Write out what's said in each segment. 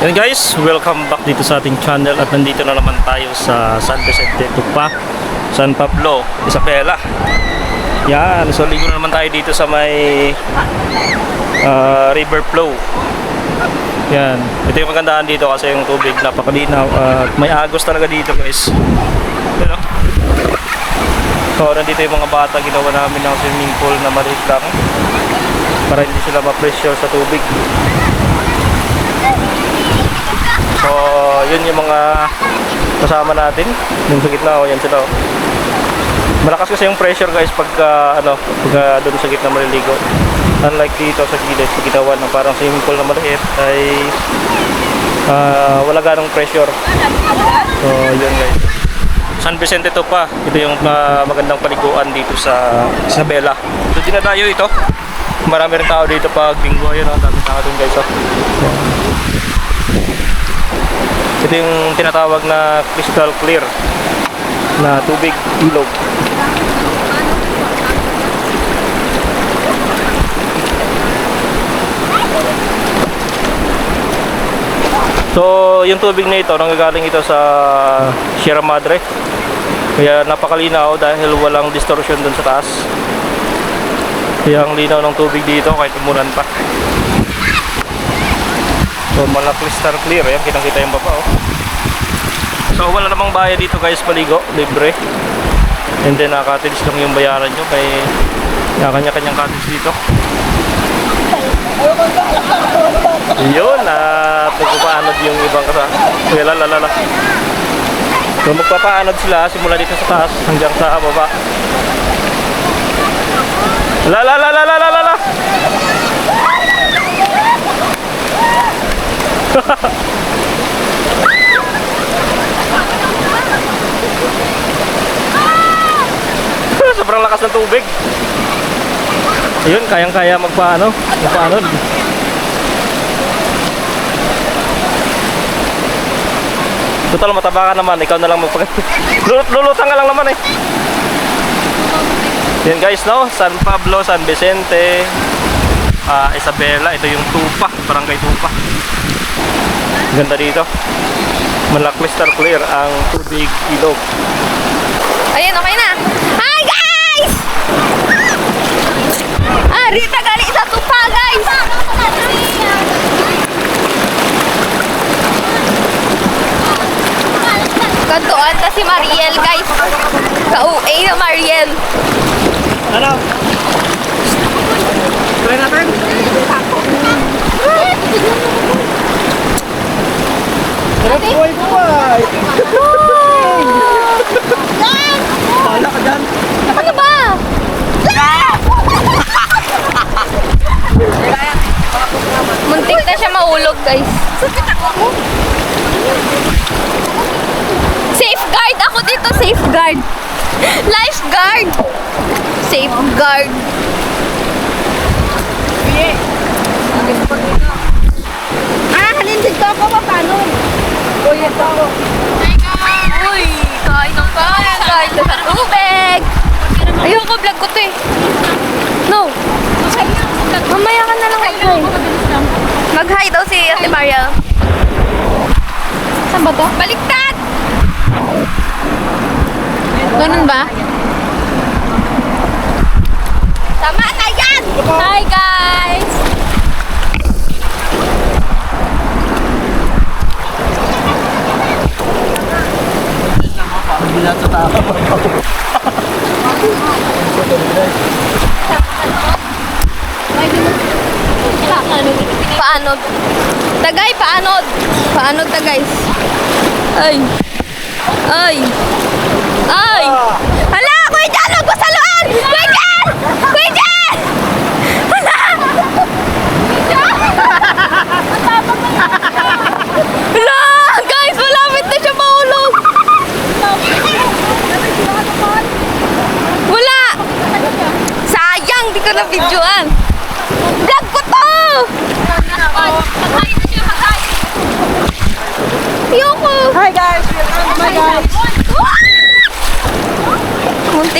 Yan guys, welcome back dito sa ating channel at nandito na naman tayo sa San Vicente Tupa, San Pablo, Isabela. Yan, so ligo na naman tayo dito sa may ah, river flow. Yan, ito yung kagandahan dito kasi yung tubig napakalinaw at may agos talaga dito guys. Yan oh. So, nandito yung mga bata, ginawa namin ng swimming pool na maliit lang para hindi sila ma-pressure sa tubig. So, yun yung mga kasama natin. Yung sa gitna, oh, yan sila. oh. Malakas kasi yung pressure guys pagka ano, pagka doon sa gitna maliligo. Unlike dito sa gilid, sa ginawa ng parang swimming pool na maliit ay ah, wala ganong pressure. So, yun guys. San Vicente to pa. Ito yung ah, magandang paliguan dito sa Isabela. So, dinadayo ito. Marami rin tao dito pag linggo. Ayun, oh, ang dami tao dun guys. Oh. Ito yung tinatawag na crystal clear na tubig ilog. So, yung tubig na ito, nanggagaling ito sa Sierra Madre. Kaya napakalinaw dahil walang distortion dun sa taas. Kaya ang linaw ng tubig dito kahit umulan pa. So, mga crystal clear. Ayan, kitang-kita yung baba, oh. So, wala namang bayad dito guys, paligo. Libre. And then, uh, cottage lang yung bayaran nyo. May uh, kanya-kanyang cottage dito. Yun, at magpapaanod yung ibang kasa. Kaya lalalala. So, magpapaanod sila simula dito sa taas hanggang sa baba. La Sobrang lakas ng tubig. Ayun, kayang-kaya magpaano, magpaanod. Total mataba ka naman, ikaw na lang magpag... Lulot, lulutang ka lang naman eh. Yan guys, no? San Pablo, San Vicente, ah, Isabela. Ito yung Tupa, Barangay Tupa. Ganda dito. Malak crystal clear ang tubig ilog. Ayun, okay na. Hi, guys! Ah, Rita gali sa tupa, guys! Kantuan ta si Mariel, guys. Ka-UA na Mariel. Ano? Try natin? Sarap buhay buhay! Pala ka dyan! Ano ba? Muntik na siya maulog, guys. Safeguard ako dito, safeguard. Lifeguard. Safeguard. Ah, halin dito ako pa paano? Uy, ito ako. Uy, kain ng kain. Kain na sa tubig. Ayoko, vlog ko to eh. No. Mamaya ka na lang mag-hi. Mag-hi daw si Ate Mariel. Saan ba to? Baliktad! Ganun ba? Tama na yan! Hi guys! Na sa tao. Paanod. Tagay, paanod. Paanod, tagay. Ay. Ay. Ay. Hala, Kuya Jan, huwag mo saluan! Kuya Jan! Kuya Jan!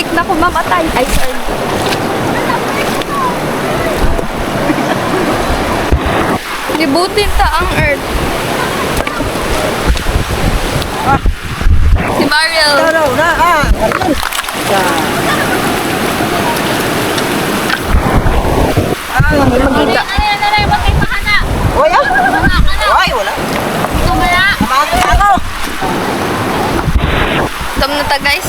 Muntik na ko mamatay. Ay, sorry. Libutin ta ang earth. Ah. Si Mariel. No, no, no. Ah. Ah, magkita. Ay, wala. Ito na ta, guys.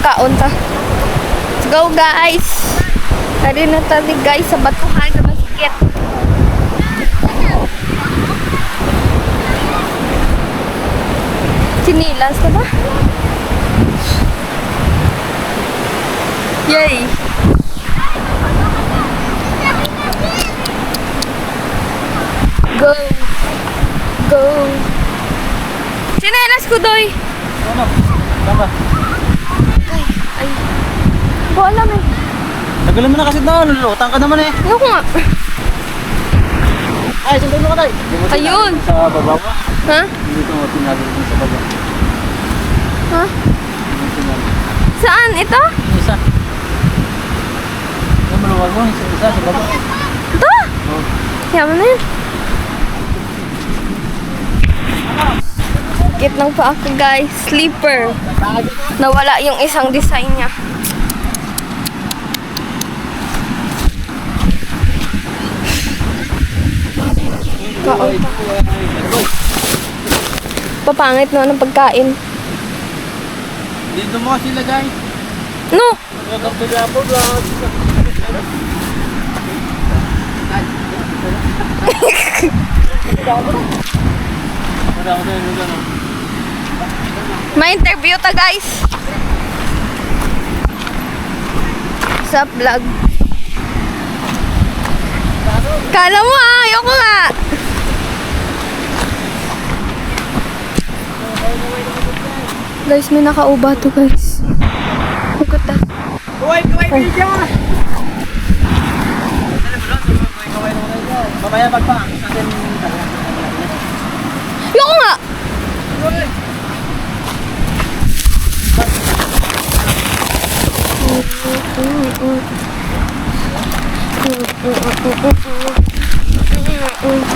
Kaon ta. Let's go guys. Dari na ta ni guys sa batuhan sa basket. Sinilas ka ba? Yay! Go! Go! Sinilas ko, Doy! Ano? Tama. Ko alam eh. Tagalin mo na kasi na, lulutang ka naman eh. Ayoko nga. Ay, sundin mo ka tayo. Ayun. Sa baba mo. Ha? Dito mo tinabi dito sa baba. Ha? Saan? Ito? Isa. Yung maluwag mo, isa, isa sa baba. Ito? Oh. Yaman na yun. Kit lang pa ako guys. Sleeper. Nawala yung isang design niya. Pa. Papangit no ng pagkain. Dito mo sila guys. No! May interview ta guys. Sa vlog. Kala mo ah, ayoko nga. Guys, may nakauba to guys. Hugot ah. Kuway, kuway, kuway dyan! Mamaya pagpa, natin Ayoko nga.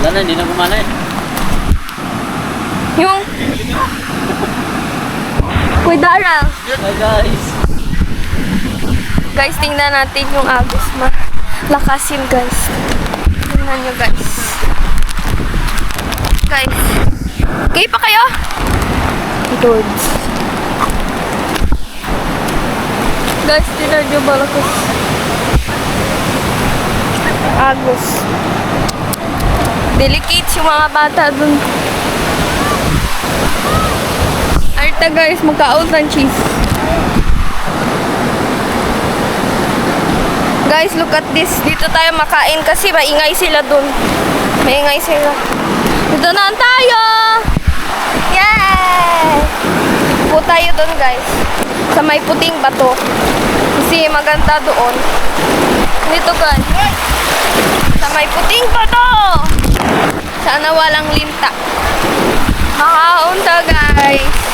Wala na, hindi na gumana eh. Yung... Kuy Dara. Hi guys! Guys, tingnan natin yung agos ma. Lakasin guys. Tingnan nyo guys. Guys. Gay pa kayo? Good. Guys, tingnan nyo malakas. Agos. Delicate yung mga bata dun. Arta guys, magka-out ng cheese. Guys, look at this. Dito tayo makain kasi maingay sila dun. Maingay sila. Dito na tayo! Yay! Po tayo dun, guys. Sa may puting bato. Kasi maganda doon. Dito, guys. Sa may puting bato! Sana walang linta. Makaunta, guys.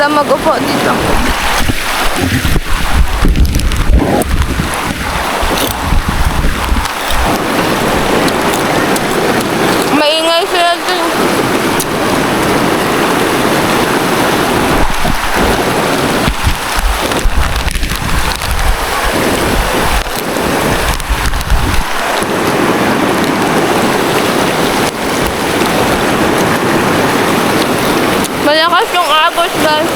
Ganda mag-upo dito. Maingay sila dun. Malakas yung agos, guys.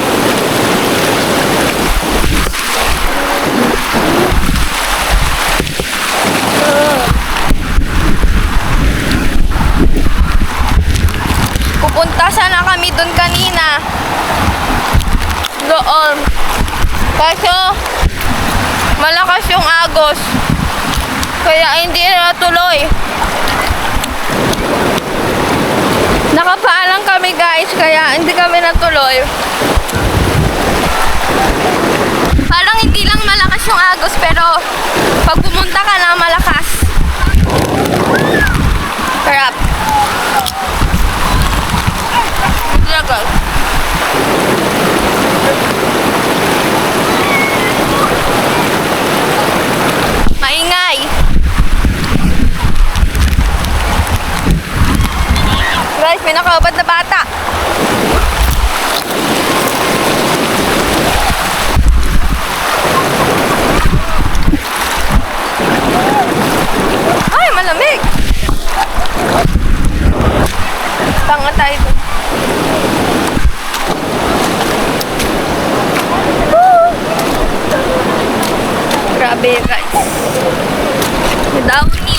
Pupunta sana kami doon kanina. Doon. Kaso, malakas yung agos. Kaya hindi na tuloy. Nakapaalang kami guys, kaya hindi kami natuloy. Parang hindi lang malakas yung agos, pero pag pumunta ka na malakas. Sarap. tagal. Maingay. Guys, may nakabad na bata. Ay, malamig. Tanga tayo dun. Grabe guys. Downy.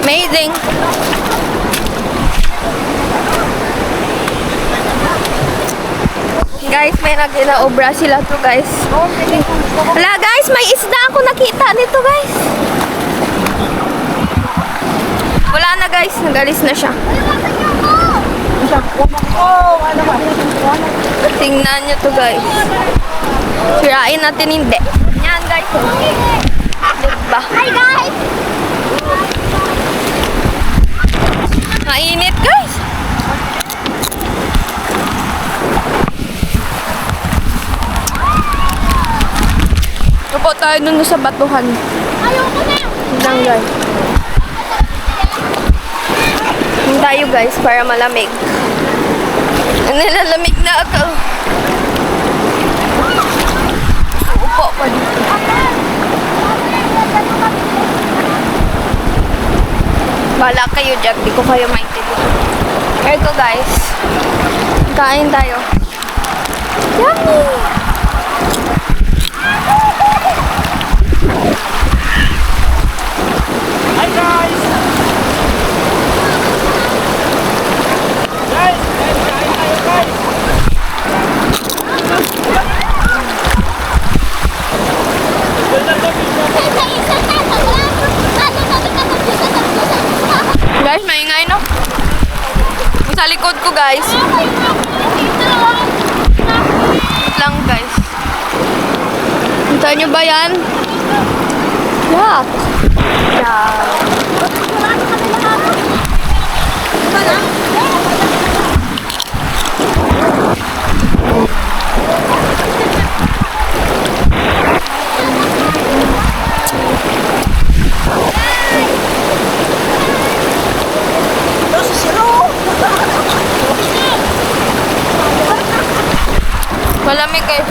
Amazing. Guys, may naginaobra sila to guys. Wala guys, may isda ako nakita nito guys. Wala na guys, nagalis na siya. Tingnan nyo to guys. Sirain natin hindi. Guys. Diba? Hi guys! Mainit guys. Upo tayo dun sa batuhan. Ayoko na! Lang guys. Yun tayo guys para malamig. Nilalamig na ako. Upo pa dito. Bala kayo dyan, di ko kayo maintindihan. Ergo guys, kain tayo. Yummy! Hi guys! Guys, kain tayo guys! Guys, maingay no? Sa likod ko guys. lang guys. Kita nyo ba yan? Yak. Yak. Malamig eh.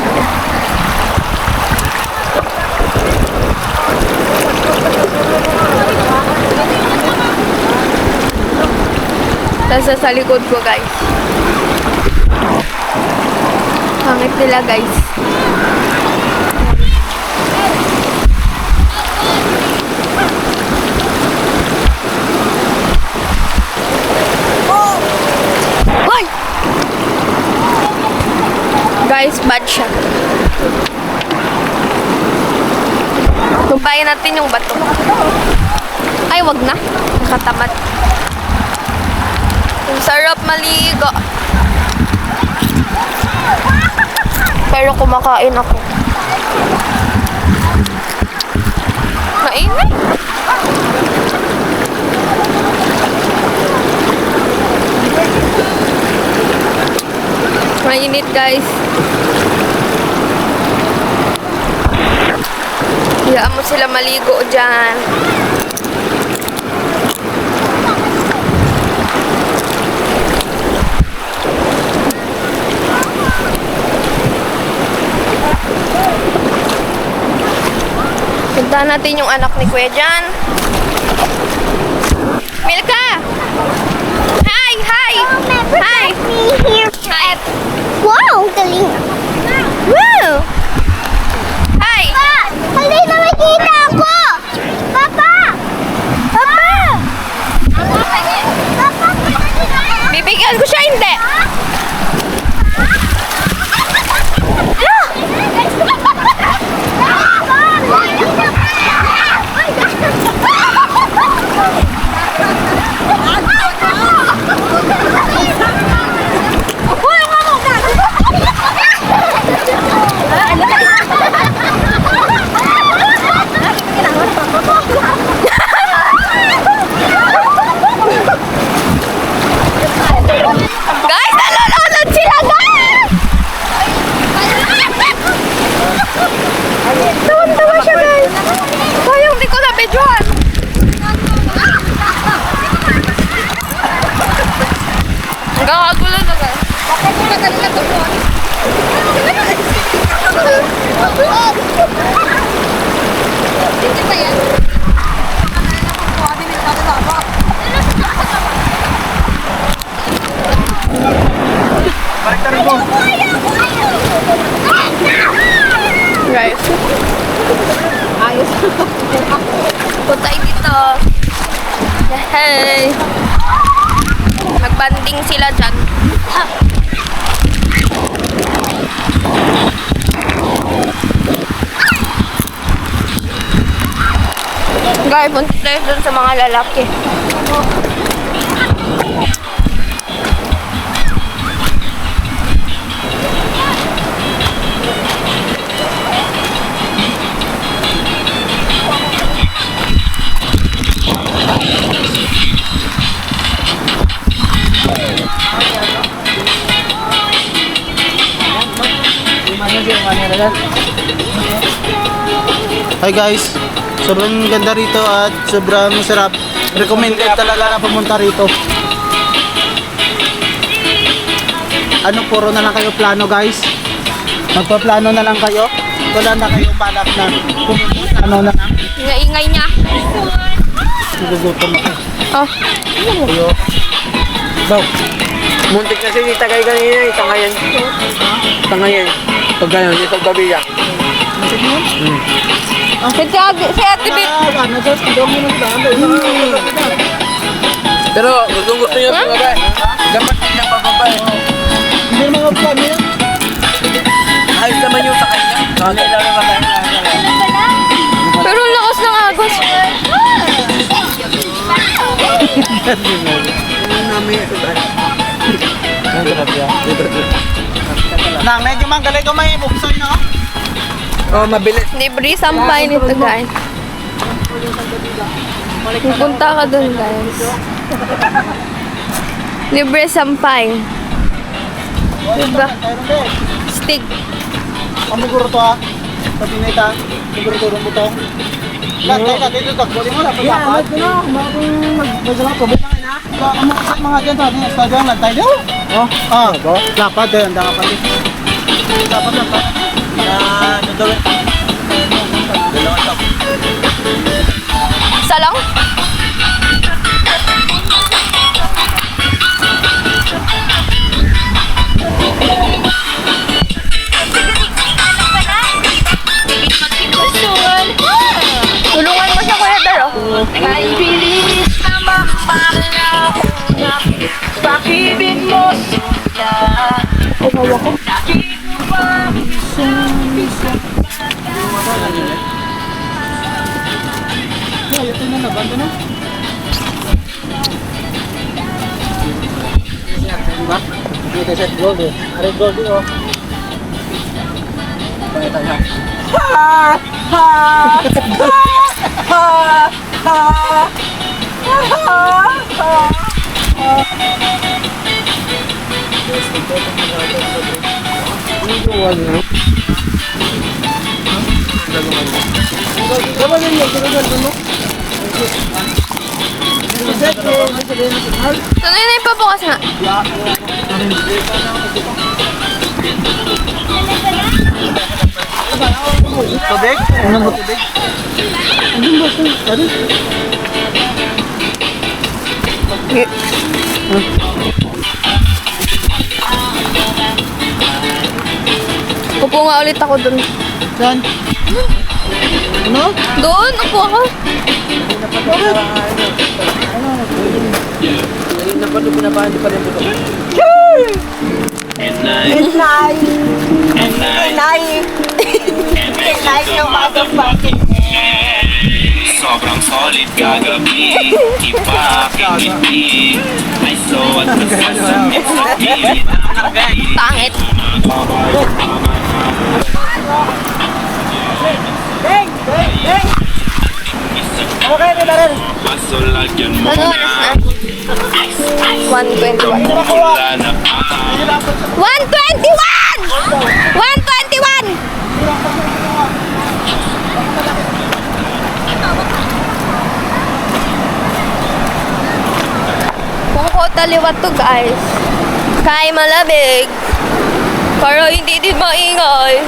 Nasa sa likod ko guys. Hangit nila guys. Guys, bad siya. Tubayin natin yung bato. Ay, wag na. Nakatamad. Ang sarap maligo. Pero kumakain ako. Mainit. Mainit guys. Hayaan mo sila maligo dyan. Punta natin yung anak ni Kuya dyan. Milka! Hi! Hi! Hi! Hi! Wow, galing! Woo! Hi! Hindi na makita ako! Papa! Papa! Papa! Bibigyan ko siya hindi. Papa! Gagagulo na guys. Bakit mo na kanina to po? Hindi pa yan. Balik mo. Guys. Ayos. Punta tayo dito. Hey. Dyan. Guys, punta tayo dun sa mga lalaki. Hi guys, sobrang ganda rito at sobrang sarap. Recommended talaga na pumunta rito. Ano puro na lang kayo plano guys? Magpa-plano na lang kayo? Wala na kayong balak na pumunta ano na lang? Ingay-ingay niya. Nagugutom ako. Oh. Kayo. Daw. Muntik na si Tagay kanina eh, tangayan. Tangayan. Pag gano'n, ito gabi yan. Si, Ate- si Ate Bit. Ano. Pero gusto gusto niya pababa. Dapat niya pababa eh. Hindi mga plano yan. Ayos naman yung sa kanya. Okay lang naman tayo. Pero ang lakas ng agos. Na, medyo manggalay ko may buksan no? Oh, mabilis. Libre sampay nito guys. Pupunta ka dun guys. Libre sampay. Diba? Stick. Pamuguro to ha. Pabinita. Siguro to rin buto. Lahat kayo natin ito. Buli mo na. Yeah, na. Bakong magbasalang ko. Bilang ina. Ang mga mga dyan yung stadion lang tayo. Oh. Ah. Dapat din. Dapat. Dapat. Ah, dodawin. Isa lang? Tulungan mo siya, Kuya Dar. Ay bilis na mapangarap Pag-ibig mo sila Nakita ba isang isa Yeah, ito na na. Banda na. Diba? Dito sa gold eh. Aray gold eh oh. Pakita niya. Sanay na yung pabukas nga. Tubig? Mo tubig? Anong ba ito? Ano? Upo nga ulit ako dun. Saan? Ano? Doon, upo ako. Ko na ba? Hindi pa rin buto. Inay. Inay. Inay yung motherfucking. Sobrang solid kagabi Iba aking ngiti Ay suwat na sasamit sa pilit Pangit. Paso lagyan mo Ano na oras na? 121. Wala na 121! 121! Kung ko taliwa to guys. Kay malamig. Para hindi din maingay.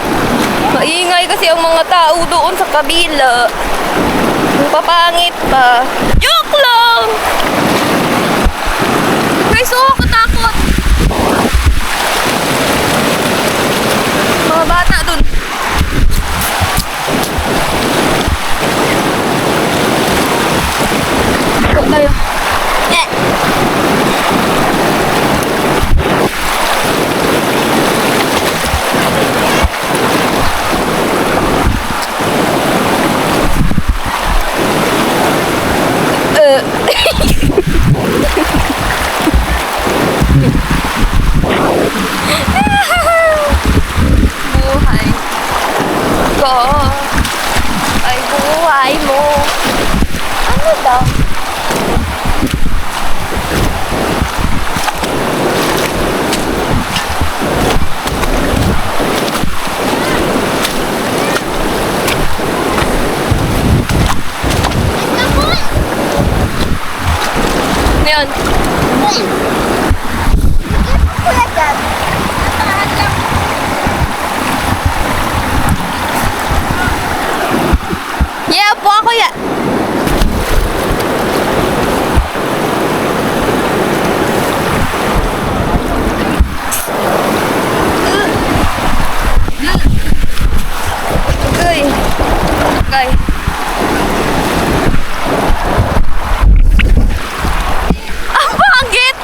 Maingay kasi ang mga tao doon sa kabila. Papangit pa. Joke lang! Guys, oh, katakot! Mga bata dun. Ito tayo. Eh. Eh. buhay ko ay buhay mo. Ano daw? Ngayon. Yeah, po ako ya. Uy. Okay. Ang pangit!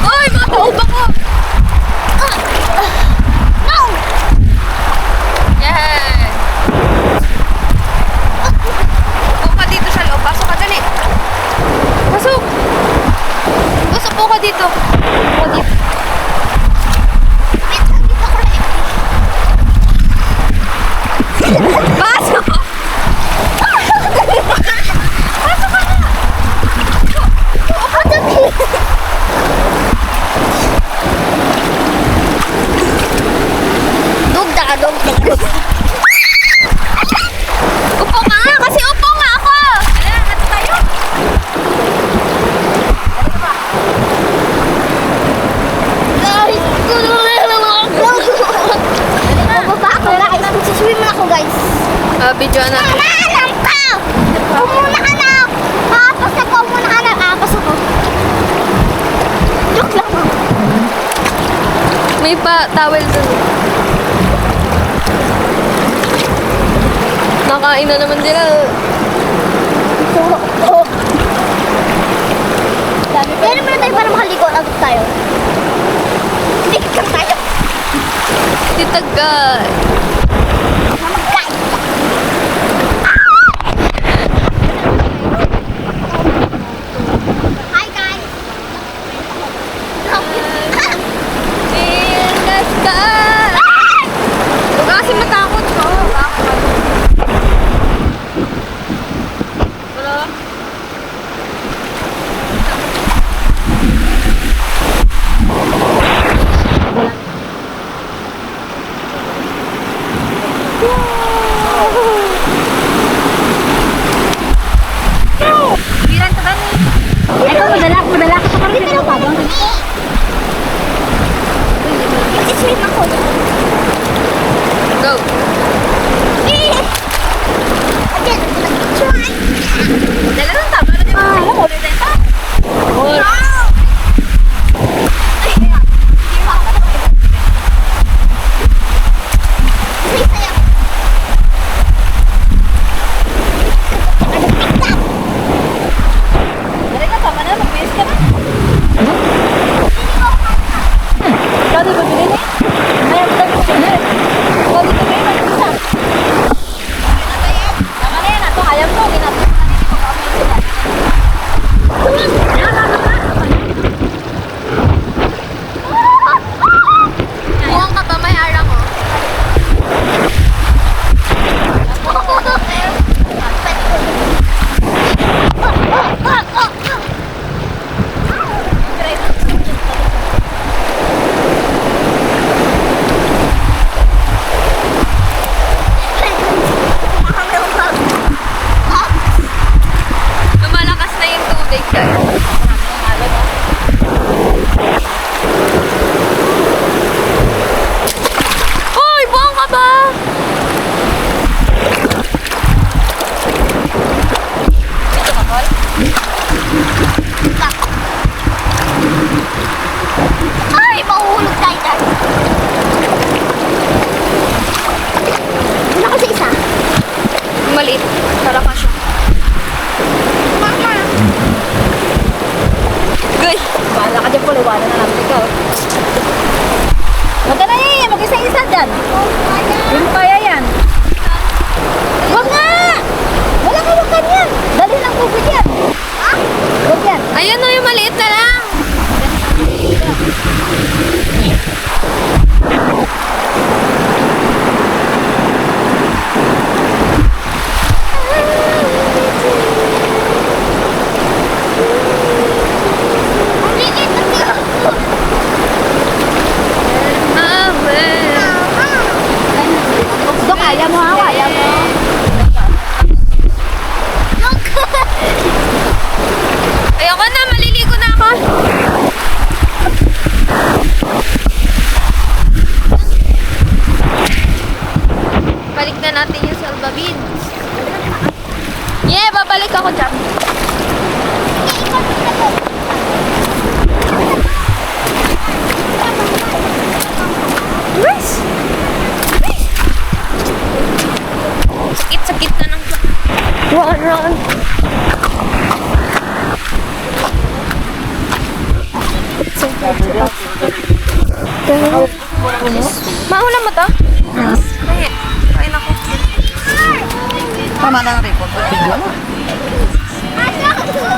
Uy, mataob ako! No! Yeah! Upo ka dito sa loob. Pasok ka, dali. Pasok! Pasok po ka dito. Upo dito. Pasok! Dugda ka, dugda ka. Upo ka nga, kasi upo nga ako. Ala, ano tayo? Bababa ako guys. Magsiswim na ako guys. Ah, video na. Alam ka! Umuna ka na! Apas ako, umuna ka na. Apas ako. Joke lang. May pa towel dun. Nakain na naman sila. Kaya naman na tayo para makaligo. Agad tayo. Hindi ka tayo. Titagay. Mamagkay.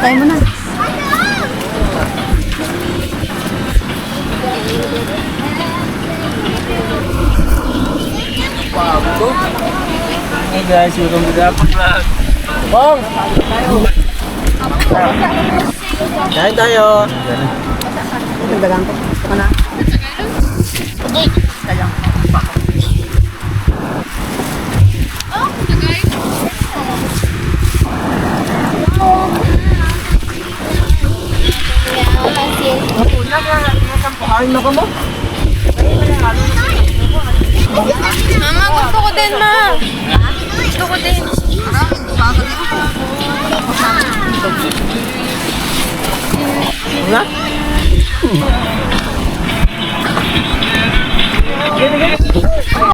Kaya mo na. Hey guys, welcome to the vlog. Bong! Kain tayo! Ang ganda ko. Gusto ka na? Okay. Ay, naka mo. Mama, gusto ko din, ma. Gusto ko din. Na? Hmm.